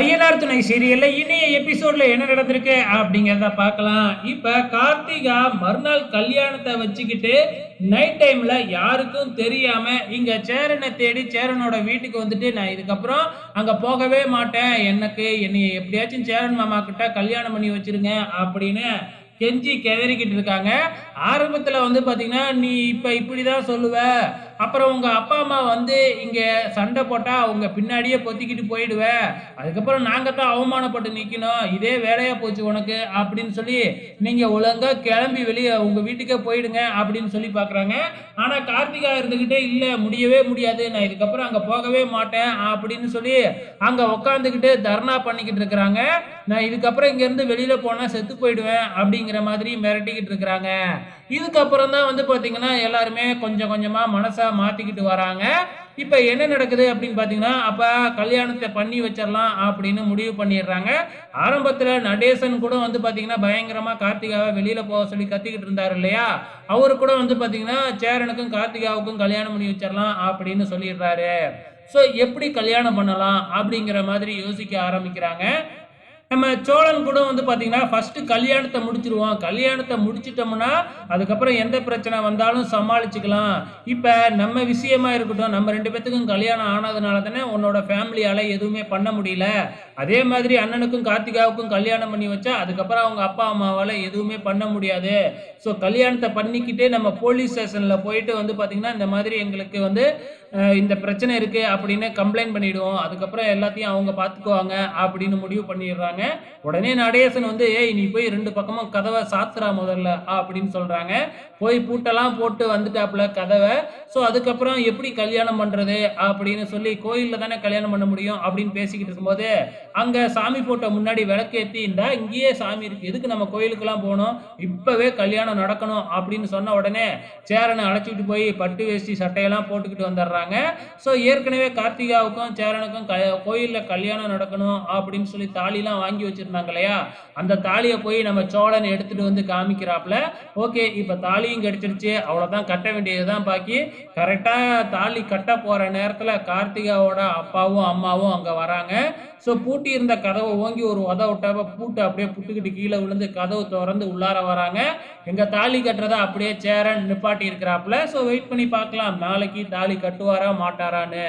ஐயனார் துணை சீரியல்ல இனிய எபிசோட்ல என்ன நடந்திருக்கு அப்படிங்கிறத பார்க்கலாம். இப்ப கார்த்திகா மறுநாள் கல்யாணத்தை வச்சுக்கிட்டு நைட் டைம்ல யாருக்கும் தெரியாம இங்க சேரனை தேடி சேரனோட வீட்டுக்கு வந்துட்டு நான் இதுக்கப்புறம் அங்க போகவே மாட்டேன். எனக்கு என்னை எப்படியாச்சும் சேரன் மாமா கிட்ட கல்யாணம் பண்ணி வச்சிருங்க அப்படின்னு கெஞ்சி கெதறிக்கிட்டு இருக்காங்க. ஆரம்பத்துல வந்து பாத்தீங்கன்னா நீ இப்ப இப்படிதான் சொல்லுவ. அப்புறம் உங்கள் அப்பா அம்மா வந்து இங்கே சண்டை போட்டால் அவங்க பின்னாடியே பொத்திக்கிட்டு போயிடுவேன் அதுக்கப்புறம் நாங்கள் தான் அவமானப்பட்டு நிற்கணும் இதே வேலையாக போச்சு உனக்கு அப்படின்னு சொல்லி நீங்கள் ஒழுங்காக கிளம்பி வெளியே உங்கள் வீட்டுக்கே போயிடுங்க அப்படின்னு சொல்லி பார்க்குறாங்க ஆனால் கார்த்திகா இருந்துக்கிட்டே இல்லை முடியவே முடியாது. நான் இதுக்கப்புறம் அங்கே போகவே மாட்டேன் அப்படின்னு சொல்லி அங்கே உட்காந்துக்கிட்டு தர்ணா பண்ணிக்கிட்டு இருக்கிறாங்க. நான் இதுக்கப்புறம் இங்கேருந்து வெளியில் போனால் செத்து போயிடுவேன் அப்படிங்கிற மாதிரி மிரட்டிக்கிட்டு இருக்கிறாங்க. இதுக்கப்புறம் தான் வந்து பார்த்தீங்கன்னா எல்லாருமே கொஞ்சம் கொஞ்சமாக மனசாக மாற்றிக்கிட்டு வராங்க. இப்போ என்ன நடக்குது அப்படின்னு பார்த்தீங்கன்னா அப்போ கல்யாணத்தை பண்ணி வச்சிடலாம் அப்படின்னு முடிவு பண்ணிடுறாங்க. ஆரம்பத்தில் நடேசன் கூட வந்து பார்த்தீங்கன்னா பயங்கரமாக கார்த்திகாவை வெளியில் போக சொல்லி கத்திக்கிட்டு இருந்தார் இல்லையா? அவரு கூட வந்து பார்த்தீங்கன்னா சேரனுக்கும் கார்த்திகாவுக்கும் கல்யாணம் பண்ணி வச்சிடலாம் அப்படின்னு சொல்லிடுறாரு. ஸோ எப்படி கல்யாணம் பண்ணலாம் அப்படிங்கிற மாதிரி யோசிக்க ஆரம்பிக்கிறாங்க. நம்ம சோழன் கூட வந்து பார்த்தீங்கன்னா ஃபஸ்ட்டு கல்யாணத்தை முடிச்சிருவோம் கல்யாணத்தை முடிச்சிட்டோம்னா அதுக்கப்புறம் எந்த பிரச்சனை வந்தாலும் சமாளிச்சுக்கலாம். இப்போ நம்ம விஷயமா இருக்கட்டும் நம்ம ரெண்டு பேத்துக்கும் கல்யாணம் ஆனதுனால தானே உன்னோட ஃபேமிலியால் எதுவுமே பண்ண முடியல. அதே மாதிரி அண்ணனுக்கும் கார்த்திகாவுக்கும் கல்யாணம் பண்ணி வச்சா அதுக்கப்புறம் அவங்க அப்பா அம்மாவால் எதுவுமே பண்ண முடியாது. ஸோ கல்யாணத்தை பண்ணிக்கிட்டே நம்ம போலீஸ் ஸ்டேஷனில் போயிட்டு வந்து பார்த்திங்கன்னா இந்த மாதிரி எங்களுக்கு வந்து இந்த பிரச்சனை இருக்குது அப்படின்னு கம்ப்ளைண்ட் பண்ணிவிடுவோம் அதுக்கப்புறம் எல்லாத்தையும் அவங்க பார்த்துக்குவாங்க அப்படின்னு முடிவு பண்ணிடுறாங்க. உடனே நடேசன் வந்து ஏய் நீ போய் ரெண்டு பக்கமும் கதவை சாத்துறா முதல்ல அப்படின்னு சொல்கிறாங்க போய் பூட்டெல்லாம் போட்டு வந்துட்டாப்புல கதவை. ஸோ அதுக்கப்புறம் எப்படி கல்யாணம் பண்ணுறது அப்படின்னு சொல்லி கோயிலில் தானே கல்யாணம் பண்ண முடியும்? அப்படின்னு பேசிக்கிட்டு இருக்கும்போது அங்கே சாமி போட்டோ முன்னாடி விளக்கேற்றி இந்தா இங்கேயே சாமி இருக்கு. எதுக்கு நம்ம கோயிலுக்கெல்லாம் போகணும்? இப்போவே கல்யாணம் நடக்கணும் அப்படின்னு சொன்ன உடனே சேரனை அழைச்சிட்டு போய் பட்டு வேஷ்டி சட்டையெல்லாம் போட்டுக்கிட்டு வந்துடுறாங்க. ஸோ ஏற்கனவே கார்த்திகாவுக்கும் சேரனுக்கும் க கோயிலில் கல்யாணம் நடக்கணும் அப்படின்னு சொல்லி தாலிலாம் வாங்கி வச்சுருந்தாங்க இல்லையா? அந்த தாலியை போய் நம்ம சோழன் எடுத்துகிட்டு வந்து காமிக்கிறாப்புல. ஓகே இப்போ தாலியும் கிடைச்சிருச்சு. அவ்வளோதான் கட்ட வேண்டியது தான் பாக்கி கரெக்டாக தாலி கட்ட போகிற நேரத்தில் கார்த்திகாவோட அப்பாவும் அம்மாவும் அங்கே வராங்க. ஸோ பூட்டி இருந்த கதவை ஓங்கி ஒரு உத விட்டாப்ப பூட்டு அப்படியே புட்டுக்கிட்டு கீழே விழுந்து கதவு திறந்து உள்ளார வராங்க. எங்கள் தாலி கட்டுறத அப்படியே சேரன் நிப்பாட்டி இருக்கிறாப்புல ஸோ வெயிட் பண்ணி பார்க்கலாம். நாளைக்கு தாலி கட்டுவாரா மாட்டாரான்னு.